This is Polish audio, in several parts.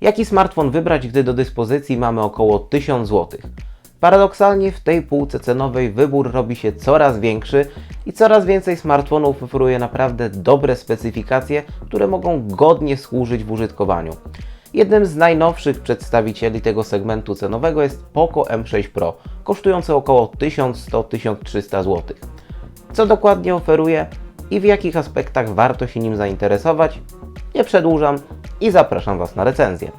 Jaki smartfon wybrać, gdy do dyspozycji mamy około 1000 zł? Paradoksalnie w tej półce cenowej wybór robi się coraz większy i coraz więcej smartfonów oferuje naprawdę dobre specyfikacje, które mogą godnie służyć w użytkowaniu. Jednym z najnowszych przedstawicieli tego segmentu cenowego jest Poco M6 Pro, kosztujący około 1100-1300 zł. Co dokładnie oferuje i w jakich aspektach warto się nim zainteresować? Nie przedłużam i zapraszam Was na recenzję.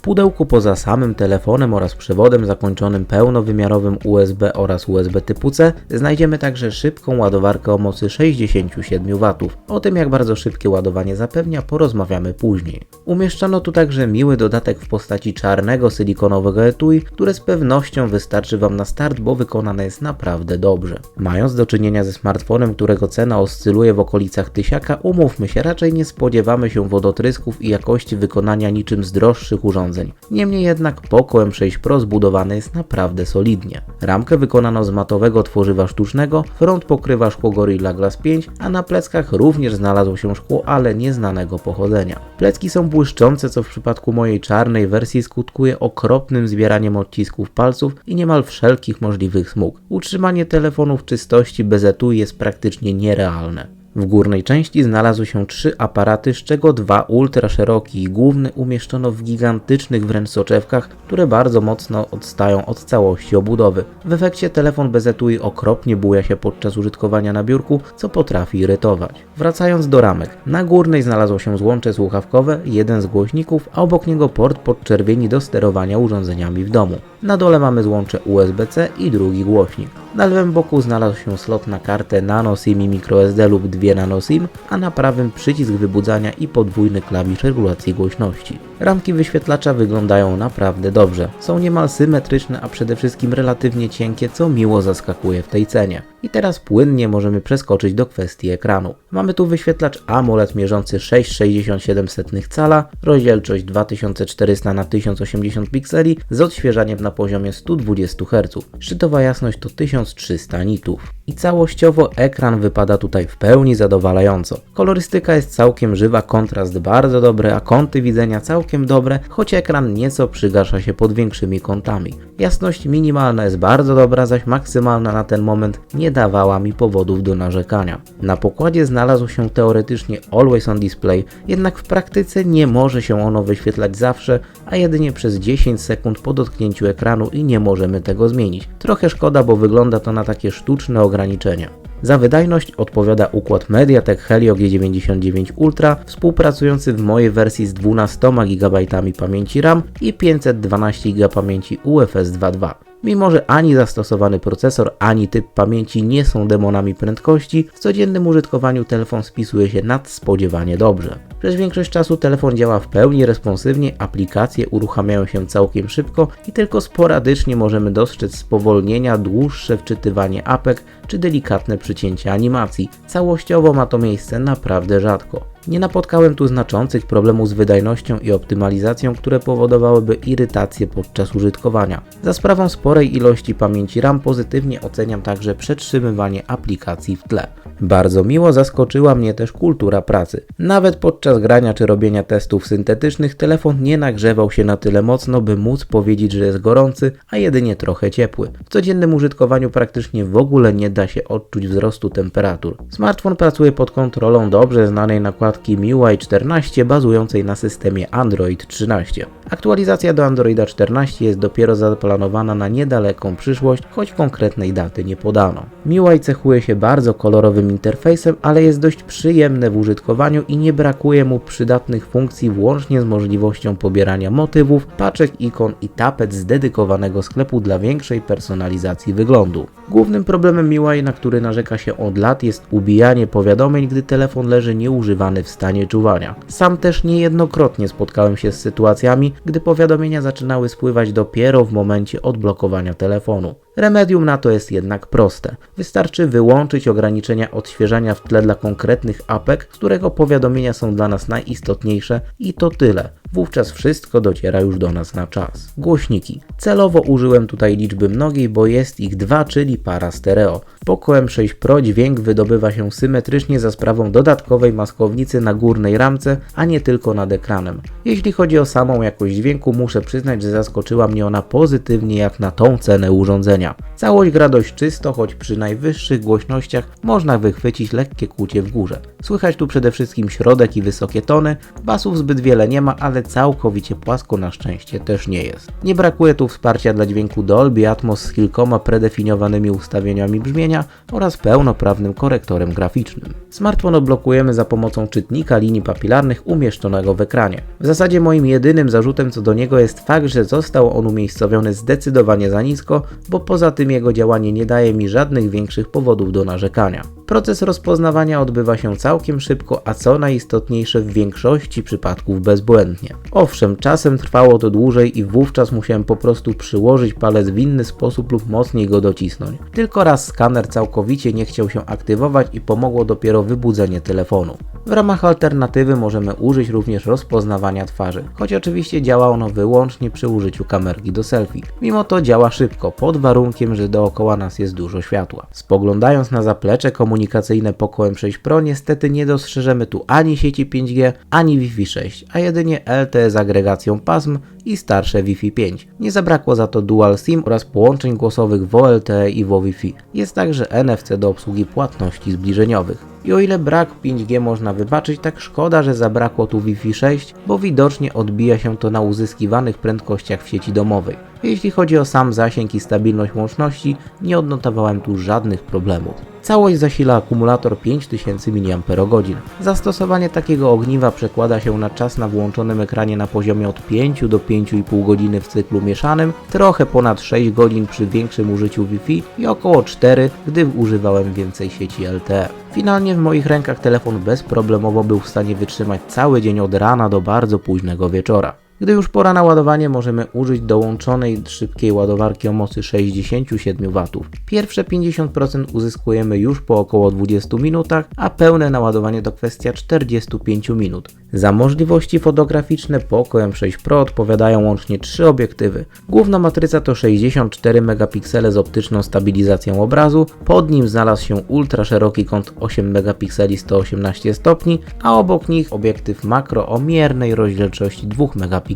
W pudełku poza samym telefonem oraz przewodem zakończonym pełnowymiarowym USB oraz USB typu C znajdziemy także szybką ładowarkę o mocy 67 W. O tym jak bardzo szybkie ładowanie zapewnia porozmawiamy później. Umieszczono tu także miły dodatek w postaci czarnego silikonowego etui, które z pewnością wystarczy Wam na start, bo wykonane jest naprawdę dobrze. Mając do czynienia ze smartfonem, którego cena oscyluje w okolicach tysiaka, umówmy się, raczej nie spodziewamy się wodotrysków i jakości wykonania niczym z droższych urządzeń. Niemniej jednak Poco M6 Pro zbudowany jest naprawdę solidnie. Ramkę wykonano z matowego tworzywa sztucznego, front pokrywa szkło Gorilla Glass 5, a na pleckach również znalazło się szkło, ale nieznanego pochodzenia. Plecki są błyszczące, co w przypadku mojej czarnej wersji skutkuje okropnym zbieraniem odcisków palców i niemal wszelkich możliwych smug. Utrzymanie telefonu w czystości bez etui jest praktycznie nierealne. W górnej części znalazły się trzy aparaty, z czego dwa ultra szerokie i główny umieszczono w gigantycznych wręcz soczewkach, które bardzo mocno odstają od całości obudowy. W efekcie telefon bez etui okropnie buja się podczas użytkowania na biurku, co potrafi irytować. Wracając do ramek, na górnej znalazło się złącze słuchawkowe, jeden z głośników, a obok niego port podczerwieni do sterowania urządzeniami w domu. Na dole mamy złącze USB-C i drugi głośnik. Na lewym boku znalazł się slot na kartę nano SIM i microSD lub dwie nano SIM, a na prawym przycisk wybudzania i podwójny klawisz regulacji głośności. Ramki wyświetlacza wyglądają naprawdę dobrze. Są niemal symetryczne, a przede wszystkim relatywnie cienkie, co miło zaskakuje w tej cenie. I teraz płynnie możemy przeskoczyć do kwestii ekranu. Mamy tu wyświetlacz AMOLED mierzący 6,67 cala, rozdzielczość 2400 na 1080 pikseli z odświeżaniem na poziomie 120 Hz. Szczytowa jasność to 1300 nitów. I całościowo ekran wypada tutaj w pełni zadowalająco. Kolorystyka jest całkiem żywa, kontrast bardzo dobry, a kąty widzenia całkiem dobre, choć ekran nieco przygasza się pod większymi kątami. Jasność minimalna jest bardzo dobra, zaś maksymalna na ten moment nie dawała mi powodów do narzekania. Na pokładzie znalazł się teoretycznie Always on Display, jednak w praktyce nie może się ono wyświetlać zawsze, a jedynie przez 10 sekund po dotknięciu ekranu i nie możemy tego zmienić. Trochę szkoda, bo wygląda to na takie sztuczne ograniczenia. Za wydajność odpowiada układ MediaTek Helio G99 Ultra, współpracujący w mojej wersji z 12 GB pamięci RAM i 512 GB pamięci UFS 2.2. Mimo, że ani zastosowany procesor, ani typ pamięci nie są demonami prędkości, w codziennym użytkowaniu telefon spisuje się nadspodziewanie dobrze. Przez większość czasu telefon działa w pełni responsywnie, aplikacje uruchamiają się całkiem szybko i tylko sporadycznie możemy dostrzec spowolnienia, dłuższe wczytywanie apek czy delikatne przycięcie animacji. Całościowo ma to miejsce naprawdę rzadko. Nie napotkałem tu znaczących problemów z wydajnością i optymalizacją, które powodowałyby irytację podczas użytkowania. Za sprawą sporej ilości pamięci RAM pozytywnie oceniam także przetrzymywanie aplikacji w tle. Bardzo miło zaskoczyła mnie też kultura pracy. Nawet podczas grania czy robienia testów syntetycznych telefon nie nagrzewał się na tyle mocno, by móc powiedzieć, że jest gorący, a jedynie trochę ciepły. W codziennym użytkowaniu praktycznie w ogóle nie da się odczuć wzrostu temperatur. Smartfon pracuje pod kontrolą dobrze znanej nakładki MIUI 14 bazującej na systemie Android 13. Aktualizacja do Androida 14 jest dopiero zaplanowana na niedaleką przyszłość, choć konkretnej daty nie podano. MIUI cechuje się bardzo kolorowym interfejsem, ale jest dość przyjemne w użytkowaniu i nie brakuje mu przydatnych funkcji włącznie z możliwością pobierania motywów, paczek, ikon i tapet z dedykowanego sklepu dla większej personalizacji wyglądu. Głównym problemem MIUI, na który narzeka się od lat, jest ubijanie powiadomień, gdy telefon leży nieużywany w stanie czuwania. Sam też niejednokrotnie spotkałem się z sytuacjami, gdy powiadomienia zaczynały spływać dopiero w momencie odblokowania telefonu. Remedium na to jest jednak proste. Wystarczy wyłączyć ograniczenia odświeżania w tle dla konkretnych apek, z którego powiadomienia są dla nas najistotniejsze i to tyle. Wówczas wszystko dociera już do nas na czas. Głośniki. Celowo użyłem tutaj liczby mnogiej, bo jest ich dwa, czyli para stereo. Po QM6 Pro dźwięk wydobywa się symetrycznie za sprawą dodatkowej maskownicy na górnej ramce, a nie tylko nad ekranem. Jeśli chodzi o samą jakość dźwięku, muszę przyznać, że zaskoczyła mnie ona pozytywnie jak na tą cenę urządzenia. Całość gra dość czysto, choć przy najwyższych głośnościach można wychwycić lekkie kłucie w górze. Słychać tu przede wszystkim środek i wysokie tony, basów zbyt wiele nie ma, ale całkowicie płasko na szczęście też nie jest. Nie brakuje tu wsparcia dla dźwięku Dolby Atmos z kilkoma predefiniowanymi ustawieniami brzmienia oraz pełnoprawnym korektorem graficznym. Smartfon odblokujemy za pomocą czytnika linii papilarnych umieszczonego w ekranie. W zasadzie moim jedynym zarzutem co do niego jest fakt, że został on umiejscowiony zdecydowanie za nisko, bo poza tym jego działanie nie daje mi żadnych większych powodów do narzekania. Proces rozpoznawania odbywa się całkiem szybko, a co najistotniejsze w większości przypadków bezbłędnie. Owszem, czasem trwało to dłużej i wówczas musiałem po prostu przyłożyć palec w inny sposób lub mocniej go docisnąć. Tylko raz skaner całkowicie nie chciał się aktywować i pomogło dopiero wybudzenie telefonu. W ramach alternatywy możemy użyć również rozpoznawania twarzy, choć oczywiście działa ono wyłącznie przy użyciu kamerki do selfie. Mimo to działa szybko, pod warunkiem, że dookoła nas jest dużo światła. Spoglądając na zaplecze komunikacyjne Poco M6 Pro niestety nie dostrzeżemy tu ani sieci 5G, ani Wi-Fi 6, a jedynie LTE z agregacją pasm i starsze Wi-Fi 5. Nie zabrakło za to Dual SIM oraz połączeń głosowych VoLTE i VoWiFi. Jest także NFC do obsługi płatności zbliżeniowych. I o ile brak 5G można wybaczyć, tak szkoda, że zabrakło tu Wi-Fi 6, bo widocznie odbija się to na uzyskiwanych prędkościach w sieci domowej. Jeśli chodzi o sam zasięg i stabilność łączności, nie odnotowałem tu żadnych problemów. Całość zasila akumulator 5000 mAh. Zastosowanie takiego ogniwa przekłada się na czas na włączonym ekranie na poziomie od 5 do 5,5 godziny w cyklu mieszanym, trochę ponad 6 godzin przy większym użyciu Wi-Fi i około 4, gdy używałem więcej sieci LTE. Finalnie w moich rękach telefon bezproblemowo był w stanie wytrzymać cały dzień od rana do bardzo późnego wieczora. Gdy już pora na ładowanie, możemy użyć dołączonej szybkiej ładowarki o mocy 67 W. Pierwsze 50% uzyskujemy już po około 20 minutach, a pełne naładowanie to kwestia 45 minut. Za możliwości fotograficzne Poco M6 Pro odpowiadają łącznie 3 obiektywy. Główna matryca to 64 megapiksele z optyczną stabilizacją obrazu, pod nim znalazł się ultra szeroki kąt 8 megapikseli 118 stopni, a obok nich obiektyw makro o miernej rozdzielczości 2 megapikseli.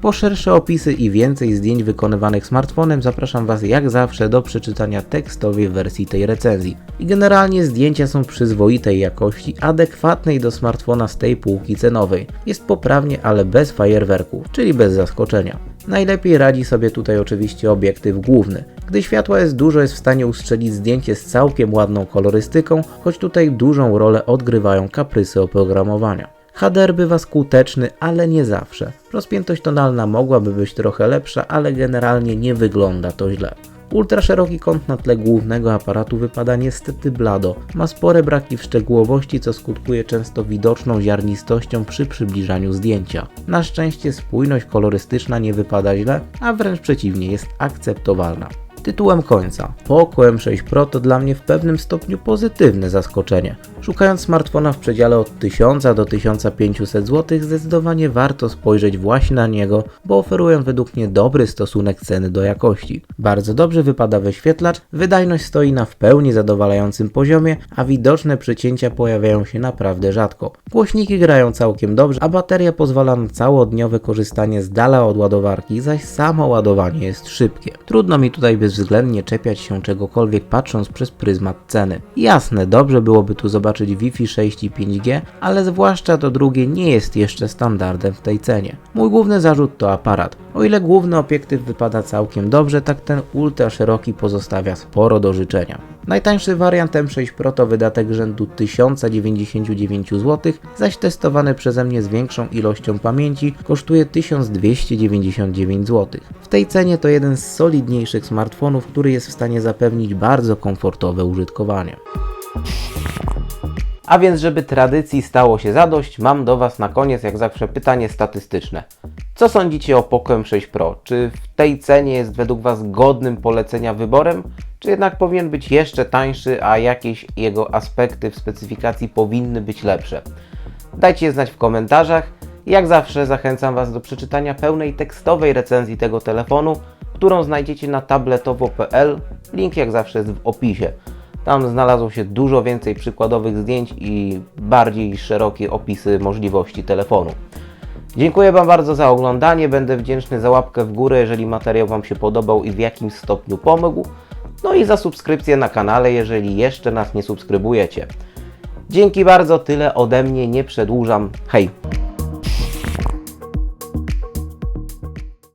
Po szersze opisy i więcej zdjęć wykonywanych smartfonem zapraszam Was jak zawsze do przeczytania tekstowej wersji tej recenzji. I generalnie zdjęcia są przyzwoitej jakości, adekwatnej do smartfona z tej półki cenowej. Jest poprawnie, ale bez fajerwerków, czyli bez zaskoczenia. Najlepiej radzi sobie tutaj oczywiście obiektyw główny. Gdy światła jest dużo, jest w stanie ustrzelić zdjęcie z całkiem ładną kolorystyką, choć tutaj dużą rolę odgrywają kaprysy oprogramowania. HDR bywa skuteczny, ale nie zawsze. Rozpiętość tonalna mogłaby być trochę lepsza, ale generalnie nie wygląda to źle. Ultra szeroki kąt na tle głównego aparatu wypada niestety blado. Ma spore braki w szczegółowości, co skutkuje często widoczną ziarnistością przy przybliżaniu zdjęcia. Na szczęście spójność kolorystyczna nie wypada źle, a wręcz przeciwnie, jest akceptowalna. Tytułem końca. Poco M6 Pro to dla mnie w pewnym stopniu pozytywne zaskoczenie. Szukając smartfona w przedziale od 1000 do 1500 zł, zdecydowanie warto spojrzeć właśnie na niego, bo oferują według mnie dobry stosunek ceny do jakości. Bardzo dobrze wypada wyświetlacz, wydajność stoi na w pełni zadowalającym poziomie, a widoczne przycięcia pojawiają się naprawdę rzadko. Głośniki grają całkiem dobrze, a bateria pozwala na całodniowe korzystanie z dala od ładowarki, zaś samo ładowanie jest szybkie. Trudno mi tutaj bezwzględnie czepiać się czegokolwiek patrząc przez pryzmat ceny. Jasne, dobrze byłoby tu zobaczyć Wi-Fi 6 i 5G, ale zwłaszcza to drugie nie jest jeszcze standardem w tej cenie. Mój główny zarzut to aparat. O ile główny obiektyw wypada całkiem dobrze, tak ten ultra szeroki pozostawia sporo do życzenia. Najtańszy wariant M6 Pro to wydatek rzędu 1099 zł, zaś testowany przeze mnie z większą ilością pamięci kosztuje 1299 zł. W tej cenie to jeden z solidniejszych smartfonów, który jest w stanie zapewnić bardzo komfortowe użytkowanie. A więc, żeby tradycji stało się zadość, mam do Was na koniec, jak zawsze, pytanie statystyczne. Co sądzicie o Poco M6 Pro? Czy w tej cenie jest według Was godnym polecenia wyborem? Czy jednak powinien być jeszcze tańszy, a jakieś jego aspekty w specyfikacji powinny być lepsze? Dajcie znać w komentarzach. Jak zawsze zachęcam Was do przeczytania pełnej tekstowej recenzji tego telefonu, którą znajdziecie na tabletowo.pl. Link jak zawsze jest w opisie. Tam znalazło się dużo więcej przykładowych zdjęć i bardziej szerokie opisy możliwości telefonu. Dziękuję Wam bardzo za oglądanie. Będę wdzięczny za łapkę w górę, jeżeli materiał Wam się podobał i w jakimś stopniu pomógł. No i za subskrypcję na kanale, jeżeli jeszcze nas nie subskrybujecie. Dzięki bardzo, tyle ode mnie, nie przedłużam. Hej!